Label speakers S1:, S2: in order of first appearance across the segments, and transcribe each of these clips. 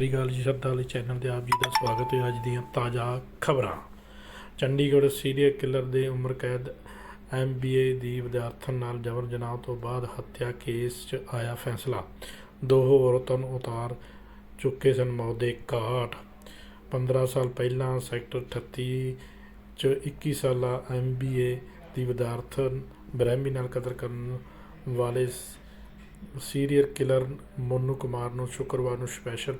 S1: ਸ੍ਰੀ ਅਕਾਲ ਜੀ ਸ਼ਰਧਾਲੀ ਚੈਨਲ ਤੇ ਆਪ ਜੀ ਦਾ ਸਵਾਗਤ ਹੈ ਅੱਜ ਦੀਆਂ ਤਾਜ਼ਾ ਖਬਰਾਂ। ਚੰਡੀਗੜ੍ਹ ਸੀਰੀਅਲ ਕਿਲਰ ਦੇ ਉਮਰ ਕੈਦ ਐਮਬੀਏ ਦੀ ਵਿਦਿਆਰਥਣ ਨਾਲ ਜਬਰ ਜਨਾਹ ਤੋਂ ਬਾਅਦ ਹੱਤਿਆ ਕੇਸ 'ਚ ਆਇਆ ਫੈਸਲਾ। ਦੋ ਔਰਤਾਂ ਨੂੰ ਉਤਾਰ ਚੁੱਕੇ ਸਨ ਮੌਤ ਦੇ ਘਾਟ। 15 ਸਾਲ ਪਹਿਲਾਂ ਸੈਕਟਰ 38 'ਚ 21 ਸਾਲਾ ਐਮਬੀਏ ਦੀ ਵਿਦਿਆਰਥਣ ਬ੍ਰਹਿਮੀ ਨਾਲ ਕਤਲ ਕਰਨ ਵਾਲੇ ਸੀਰੀਅਲ ਕਿਲਰ ਮੋਨੂ ਕੁਮਾਰ ਨੂੰ ਸ਼ੁੱਕਰਵਾਰ ਨੂੰ ਸਪੈਸ਼ਲ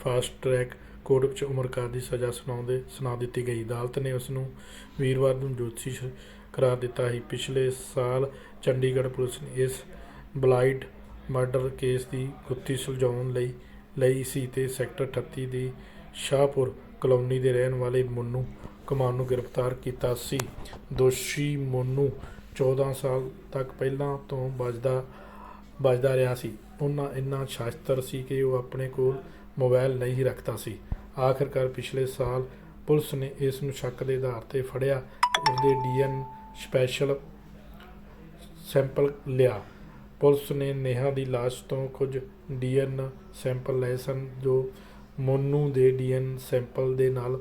S1: ਫਾਸਟ ਟਰੈਕ ਕੋਰਟ ਵਿੱਚ ਉਮਰ ਕੈਦ ਦੀ ਸਜ਼ਾ ਸੁਣਾਉਂਦੇ, ਸੁਣਾ ਦਿੱਤੀ ਗਈ। ਅਦਾਲਤ ਨੇ ਉਸ ਨੂੰ ਵੀਰਵਾਰ ਨੂੰ ਦੋਸ਼ੀ ਸ਼- ਕਰਾਰ ਦਿੱਤਾ ਸੀ। ਪਿਛਲੇ ਸਾਲ ਚੰਡੀਗੜ੍ਹ ਪੁਲਿਸ ਨੇ ਇਸ ਬਲਾਈਡ ਮਰਡਰ ਕੇਸ ਦੀ ਗੁੱਥੀ ਸੁਲਝਾਉਣ ਲਈ ਲਈ ਸੀ ਤੇ ਸੈਕਟਰ 38 ਦੀ ਸ਼ਾਹਪੁਰ ਕਲੋਨੀ ਦੇ ਰਹਿਣ ਵਾਲੇ ਮੋਨੂ ਕਮਾਨ ਨੂੰ ਗ੍ਰਿਫਤਾਰ ਕੀਤਾ ਸੀ। ਦੋਸ਼ੀ ਮੋਨੂ 14 ਸਾਲ ਤੱਕ ਪਹਿਲਾਂ ਤੋਂ ਬਚਦਾ ਬਚਦਾ ਰਿਹਾ ਸੀ। ਉਹਨਾਂ ਇੰਨਾ ਸ਼ਾਸਤਰ ਸੀ ਕਿ ਉਹ ਆਪਣੇ ਕੋਲ ਮੋਬਾਈਲ ਨਹੀਂ ਰੱਖਦਾ ਸੀ। ਆਖਰਕਾਰ ਪਿਛਲੇ ਸਾਲ ਪੁਲਿਸ ਨੇ ਇਸ ਨੂੰ ਸ਼ੱਕ ਦੇ ਆਧਾਰ ਤੇ ਫੜਿਆ ਤੇ ਉਸਦੇ ਡੀਐਨ ਸਪੈਸ਼ਲ ਸੈਂਪਲ ਲਿਆ। ਪੁਲਿਸ ਨੇ ਨੇਹਾ ਦੀ ਲਾਸ਼ ਤੋਂ ਕੁਝ ਡੀਐਨ ਸੈਂਪਲ ਲਏ ਸਨ, ਜੋ ਮੋਨੂ ਦੇ ਡੀਐਨ ਸੈਂਪਲ ਦੇ ਨਾਲ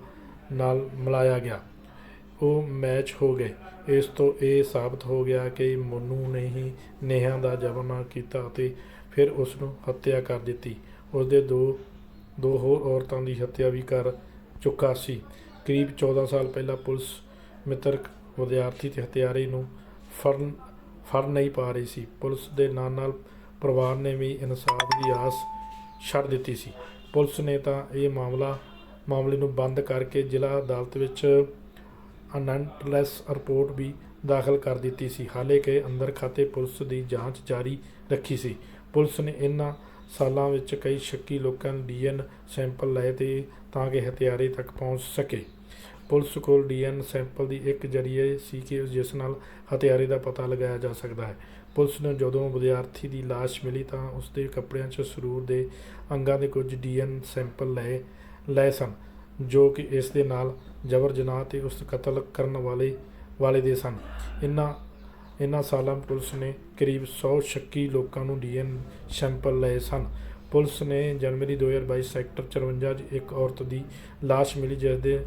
S1: ਨਾਲ ਮਿਲਾਇਆ ਗਿਆ। ਉਹ ਮੈਚ ਹੋ ਗਏ। ਇਸ ਤੋਂ ਇਹ ਸਾਬਤ ਹੋ ਗਿਆ ਕਿ ਮੋਨੂ ਨੇ ਹੀ ਨੇਹਾ ਦਾ ਜਬਰਨਾ ਕੀਤਾ ਅਤੇ ਫਿਰ ਉਸ ਨੂੰ ਹੱਤਿਆ ਕਰ ਦਿੱਤੀ। ਉਸ ਦੇ ਦੋ ਦੋ ਹੋਰ ਔਰਤਾਂ ਦੀ ਹੱਤਿਆ ਵੀ ਕਰ ਚੁੱਕਾ ਸੀ। ਕਰੀਬ 14 ਸਾਲ ਪਹਿਲਾਂ ਪੁਲਿਸ ਮਿੱਤਰਕ ਵਿਦਿਆਰਥੀ ਤੇ ਹਥਿਆਰੇ ਨੂੰ ਫੜਨ, ਫੜ ਨਹੀਂ ਪਾ ਰਹੀ ਸੀ। ਪੁਲਿਸ ਦੇ ਨਾਲ ਨਾਲ ਪਰਿਵਾਰ ਨੇ ਵੀ ਇਨਸਾਫ ਦੀ ਆਸ ਛੱਡ ਦਿੱਤੀ ਸੀ। ਪੁਲਿਸ ਨੇ ਤਾਂ ਇਹ ਮਾਮਲਾ, ਮਾਮਲੇ ਨੂੰ ਬੰਦ ਕਰਕੇ ਜ਼ਿਲ੍ਹਾ ਅਦਾਲਤ ਵਿੱਚ ਅਨੰਟਲੈਸ ਰਿਪੋਰਟ ਵੀ ਦਾਖਲ ਕਰ ਦਿੱਤੀ ਸੀ। ਹਾਲੇ ਕਿ ਅੰਦਰ ਖਾਤੇ ਪੁਲਿਸ ਦੀ ਜਾਂਚ ਜਾਰੀ ਰੱਖੀ ਸੀ। ਪੁਲਿਸ ਨੇ ਇਹਨਾਂ ਸਾਲਾਂ ਵਿੱਚ ਕਈ ਸ਼ੱਕੀ ਲੋਕਾਂ ਦੇ ਡੀਐਨ ਸੈਂਪਲ ਲਏ ਤੇ ਤਾਂ ਕਿ ਹਥਿਆਰੇ ਤੱਕ ਪਹੁੰਚ ਸਕੇ। ਪੁਲਿਸ ਕੋਲ ਡੀਐਨ ਸੈਂਪਲ ਦੀ ਇੱਕ ਜਰੀਏ ਸੀ ਕਿ ਜਿਸ ਨਾਲ ਹਥਿਆਰੇ ਦਾ ਪਤਾ ਲਗਾਇਆ ਜਾ ਸਕਦਾ ਹੈ। ਪੁਲਿਸ ਨੂੰ ਜਦੋਂ ਵਿਦਿਆਰਥੀ ਦੀ ਲਾਸ਼ ਮਿਲੀ ਤਾਂ ਉਸ ਦੇ ਕੱਪੜਿਆਂ 'ਚ ਸਰੂਰ ਦੇ ਅੰਗਾਂ ਦੇ ਕੁਝ ਡੀਐਨ ਸੈਂਪਲ ਲਏ ਲਏ ਸਨ, ਜੋ ਕਿ ਇਸ ਦੇ ਨਾਲ ਜਬਰ ਜਨਾਹ ਤੇ ਉਸ ਕਤਲ ਕਰਨ ਵਾਲੇ ਵਾਲੇ ਦੇ ਸਨ। ਇਨ੍ਹਾਂ ਇਨ੍ਹਾਂ ਸਾਲਾਂ ਪੁਲਿਸ ਨੇ ਕਰੀਬ 100 ਸ਼ੱਕੀ ਲੋਕਾਂ ਨੂੰ ਡੀਐਨ ਸੈਂਪਲ ਲਏ ਸਨ। ਪੁਲਿਸ ਨੇ ਜਨਵਰੀ 2022 ਸੈਕਟਰ 54 'ਚ ਇੱਕ ਔਰਤ ਦੀ ਲਾਸ਼ ਮਿਲੀ ਜਿਸ ਦੇ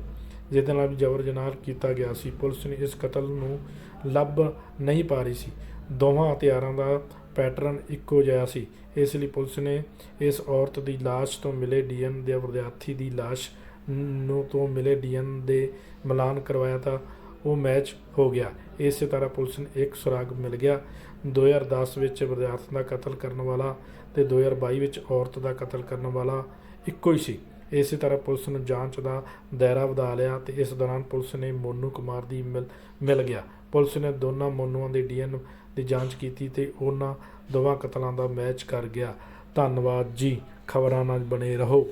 S1: ਜਿਸ ਨਾਲ ਜਬਰ ਜਨਾਹ ਕੀਤਾ ਗਿਆ ਸੀ। ਪੁਲਿਸ ਨੇ ਇਸ ਕਤਲ ਨੂੰ ਲੱਭ ਨਹੀਂ ਪਾ ਰਹੀ ਸੀ। ਦੋਵਾਂ ਹਥਿਆਰਾਂ ਦਾ ਪੈਟਰਨ ਇੱਕੋ ਜਿਹਾ ਸੀ। ਇਸ ਲਈ ਪੁਲਿਸ ਨੇ ਇਸ ਔਰਤ ਦੀ ਲਾਸ਼ ਤੋਂ ਮਿਲੇ ਡੀਐਨ ਦੇ ਵਿਦਿਆਰਥੀ ਦੀ ਲਾਸ਼ ਨੂੰ ਤੋਂ ਮਿਲੇ ਡੀਐਨ ਦੇ ਮਿਲਾਨ ਕਰਵਾਇਆ ਤਾਂ ਉਹ ਮੈਚ ਹੋ ਗਿਆ। ਇਸੇ ਤਰ੍ਹਾਂ ਪੁਲਿਸ ਨੂੰ ਇੱਕ ਸੁਰਾਗ ਮਿਲ ਗਿਆ। 2010 ਵਿੱਚ ਵਿਦਿਆਰਥਣ ਦਾ ਕਤਲ ਕਰਨ ਵਾਲਾ ਤੇ 2022 ਵਿੱਚ ਔਰਤ ਦਾ ਕਤਲ ਕਰਨ ਵਾਲਾ ਇੱਕੋ ਹੀ ਸੀ। ਇਸੇ ਤਰ੍ਹਾਂ ਪੁਲਿਸ ਨੂੰ ਜਾਂਚ ਦਾ ਦਾਇਰਾ ਵਧਾ ਲਿਆ ਤੇ ਇਸ ਦੌਰਾਨ ਪੁਲਿਸ ਨੇ ਮੋਨੂ ਕੁਮਾਰ ਦੀ ਮਿਲ ਮਿਲ ਗਿਆ। ਪੁਲਿਸ ਨੇ ਦੋਨਾਂ ਮੋਨੂਆਂ ਦੇ ਡੀਐਨ ਦੀ ਜਾਂਚ ਕੀਤੀ ਤੇ ਉਹਨਾਂ ਦੋਵਾਂ ਕਤਲਾਂ ਦਾ ਮੈਚ ਕਰ ਗਿਆ। ਧੰਨਵਾਦ ਜੀ। ਖਬਰਾਂ ਨਾਲ ਬਣੇ ਰਹੋ।